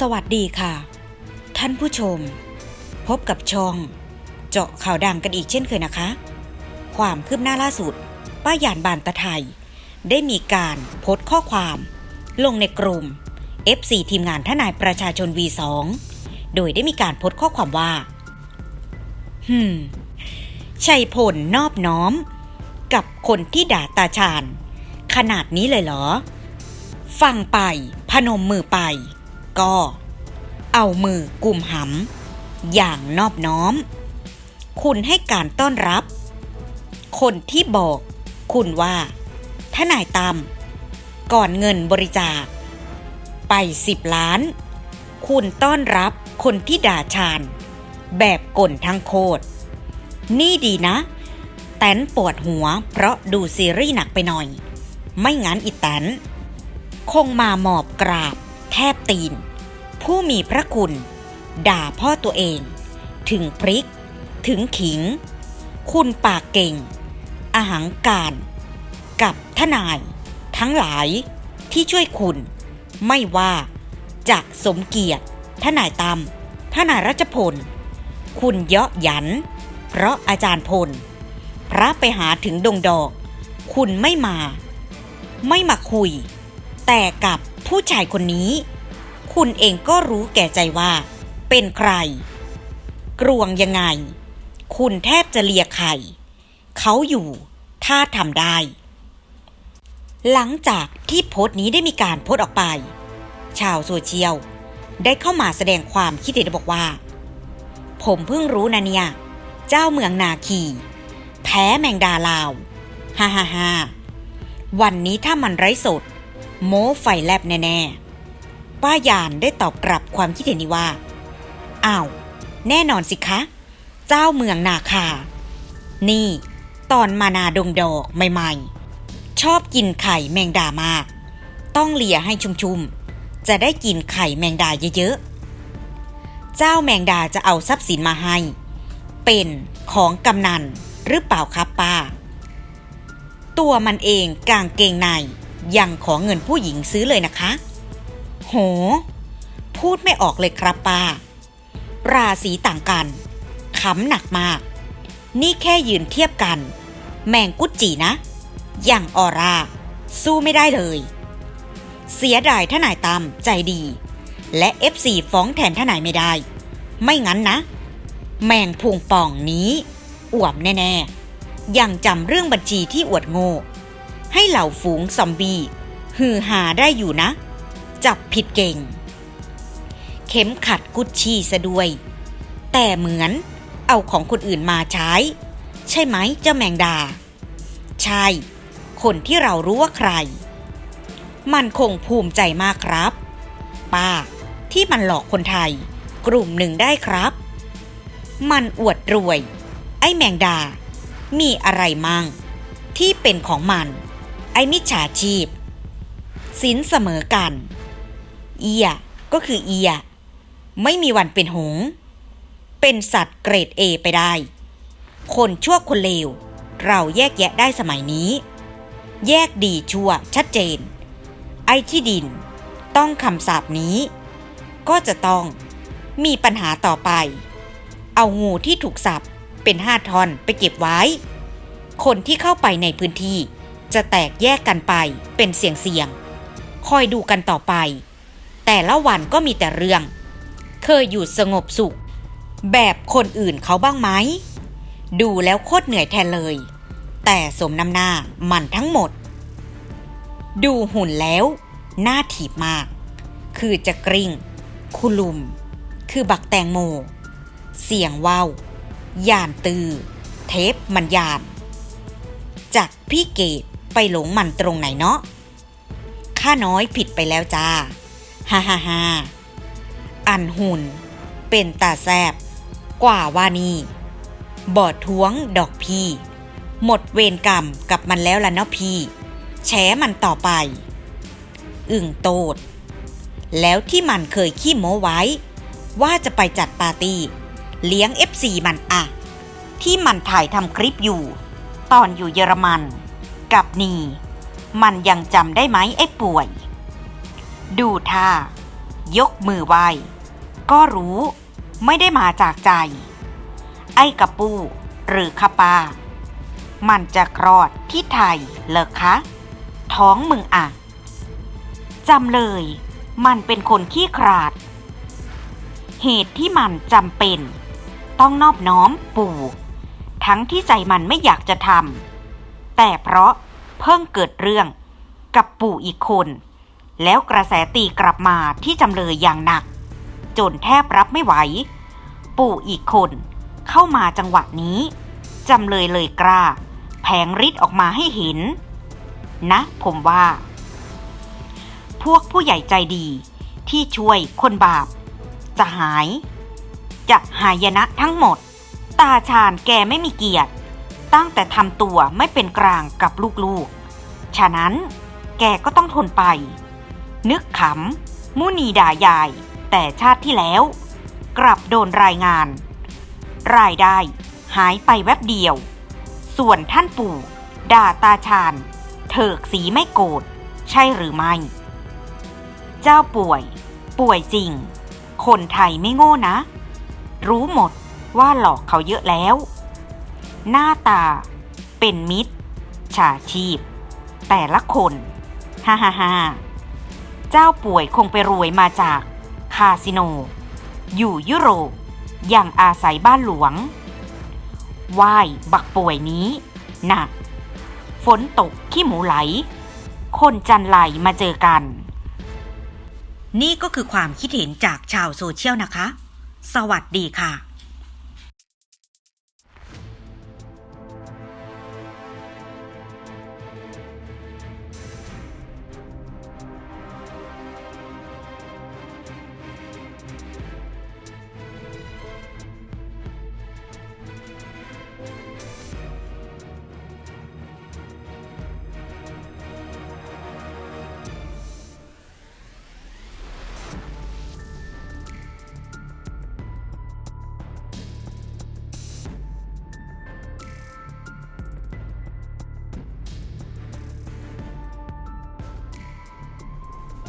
สวัสดีค่ะ ท่านผู้ชม พบกับช่อง เจาะข่าวดังกันอีกเช่นเคยนะคะ ความคืบหน้าล่าสุด ป้าหยานบานตะไทย ได้มีการโพสต์ข้อความ ลงในกลุ่ม FC ทีมงานทนายประชาชน V2 โดยได้มีการโพสต์ข้อความว่าฮึมชัยผลนอบน้อม กับคนที่ด่าตาชาญ ขนาดนี้เลยเหรอ ฟังไปพนมมือไป ก็ เอามือกุมหำอย่างนอบน้อม คุณให้การต้อนรับ คนที่บอกคุณว่าทนายตามก่อนเงินบริจาค ไปสิบล้าน คุณต้อนรับคนที่ด่าชาญแบบก่นทั้งโคตร นี่ดีนะ แตนปวดหัวเพราะดูซีรีส์หนักไปหน่อย ไม่งั้นอีแตน คงมาหมอบกราบ แทบตีน ผู้มีพระคุณ ด่าพ่อตัวเอง ถึงพริก ถึงขิง คุณปากเก่ง อาหังการ กับทนาย ทั้งหลายที่ช่วยคุณ ไม่ว่าจะสมเกียรติทนายตำทนายรัชพล คุณเยาะหยัน เพราะอาจารย์พล พระไปหาถึงดงดอก คุณไม่มา ไม่มาคุย แต่กับ ผู้ชายคนนี้ คุณเองก็รู้แก่ใจว่า เป็นใคร กรวงยังไง คุณแทบจะเลียไข่เขาอยู่ถ้าทำได้ หลังจากที่โพสต์นี้ได้มีการโพสต์ออกไป ชาวโซเชียลได้เข้ามาแสดงความคิดเห็นบอกว่า ผมเพิ่งรู้นะเนี่ย เจ้าเมืองนาคี แพ้แมงดาลาว ฮ่าฮ่าฮ่าวันนี้ถ้ามันไร้สด โม้ไฟแลบแน่ๆ ป้ายานได้ตอบกลับความคิดเห็นนี้ว่า อ้าว แน่นอนสิคะ เจ้าเมืองนาคา นี่ ตอนมานาดงดอกใหม่ๆ ชอบกินไข่แมงดามาก ต้องเลียให้ชุ่มๆ จะได้กินไข่แมงดาเยอะๆ เจ้าแมงดาจะเอาทรัพย์สินมาให้ เป็นของกำนันหรือเปล่าครับป้า ตัวมันเองกางเกงใน ยังขอเงินผู้หญิงซื้อเลยนะคะ โห พูดไม่ออกเลยครับป้า ราศีต่างกันขำหนักมาก นี่แค่ยืนเทียบกัน แมงกุจีนะ อย่างออร่า สู้ไม่ได้เลย เสียดายทนายตามใจดี และ FC ฟ้องแทนทนายไม่ได้ ไม่งั้นนะ แมงพุงป่องนี้ อวมแน่ ๆ ยังจำเรื่องบัญชีที่อวดโง่ ให้เหล่าฝูงซอมบี้ฮือหาได้อยู่นะ จับผิดเก่ง เข็มขัดกุชชี่ซะด้วย แต่เหมือนเอาของคนอื่นมาใช้ ใช่ไหมเจ้าแมงดา ใช่ คนที่เรารู้ว่าใคร มันคงภูมิใจมากครับ ป้า ที่มันหลอกคนไทย กลุ่มหนึ่งได้ครับ มันอวดรวย ไอ้แมงดา มีอะไรมั่งที่เป็นของมัน ไอ้มิจฉาชีพสินเสมอกัน เอีย ก็คือเอีย ไม่มีวันเป็นหง เป็นสัตว์เกรดเอไปได้ คนชั่วคนเลว เราแยกแยะได้สมัยนี้ แยกดีชั่วชัดเจน ไอ้ที่ดิน ต้องคำสาปนี้ ก็จะต้องมีปัญหาต่อไป เอางูที่ถูกสับเป็นห้าทอนไปเก็บไว้ คนที่เข้าไปในพื้นที่ จะแตกแยกกันไปเป็นเสียงเสียงๆคอยดูกันต่อไป แต่ละวันก็มีแต่เรื่อง เคยอยู่สงบสุข แบบคนอื่นเขาบ้างไหม ดูแล้วโคตรเหนื่อยแทนเลย แต่สมน้ำหน้ามันทั้งหมด ดูหุ่นแล้วหน้าถีบมาก คือจะกริ้งคุลุม คือบักแตงโม เสียงว่าวย่านตือ เทปมันยาน จากพี่เกด ไปหลงมันตรงไหนเนาะ ข้าน้อยผิดไปแล้วจ้า ฮ่าฮ่าฮ่าอันหุ่น เป็นตาแซบกว่าว่านี่บอดท้วงดอกพี่ หมดเวรกรรมกับมันแล้วล่ะเนาะพี่ แฉมันต่อไป อึ่งโตด แล้วที่มันเคยขี้โม้ไว้ ว่าจะไปจัดปาร์ตี้ เลี้ยง FC มันอะที่มันถ่ายทำคลิปอยู่ ตอนอยู่เยอรมัน กับนี มันยังจำได้ไหมไอ้ป่วย ดูท่า ยกมือไหว้ก็รู้ไม่ได้มาจากใจ ไอ้กระปูหรือคาปา มันจะคลอดที่ไทยเหรอคะ ท้องมึงอะจำเลย มันเป็นคนขี้ขลาด เหตุที่มันจำเป็น ต้องนอบน้อมปู่ ทั้งที่ใจมันไม่อยากจะทำ แต่เพราะเพิ่งเกิดเรื่องกับปู่อีกคน แล้วกระแสตีกลับมาที่จำเลยอย่างหนัก จนแทบรับไม่ไหว ปู่อีกคนเข้ามาจังหวะนี้ จำเลยเลยกล้า แผงฤทธิ์ออกมาให้เห็น นะผมว่า พวกผู้ใหญ่ใจดีที่ช่วยคนบาป จะหาย จะหายนะทั้งหมด ตาชาญแกไม่มีเกียรติ ตั้งแต่ทำตัวไม่เป็นกลางกับลูกๆ ฉะนั้นแกก็ต้องทนไป นึกขำ มุนีด่ายาย แต่ชาติที่แล้ว กลับโดนรายงาน รายได้หายไปแวบเดียว ส่วนท่านปู่ด่าตาชาญเถิกสีไม่โกรธใช่หรือไม่ เจ้าป่วย ป่วยจริง คนไทยไม่โง่นะ รู้หมดว่าหลอกเขาเยอะแล้ว หน้าตา เป็นมิตรฉาชีพ แต่ละคนฮ่าฮ่าฮ่าเจ้าป่วยคงไปรวยมาจาก คาสิโน อยู่ยุโรปอย่างอาศัยบ้านหลวงไหว้บักป่วยนี้หนะฝนตกขี้หมูไหล คนจันไหลมาเจอกัน นี่ก็คือความคิดเห็นจากชาวโซเชียลนะคะ สวัสดีค่ะ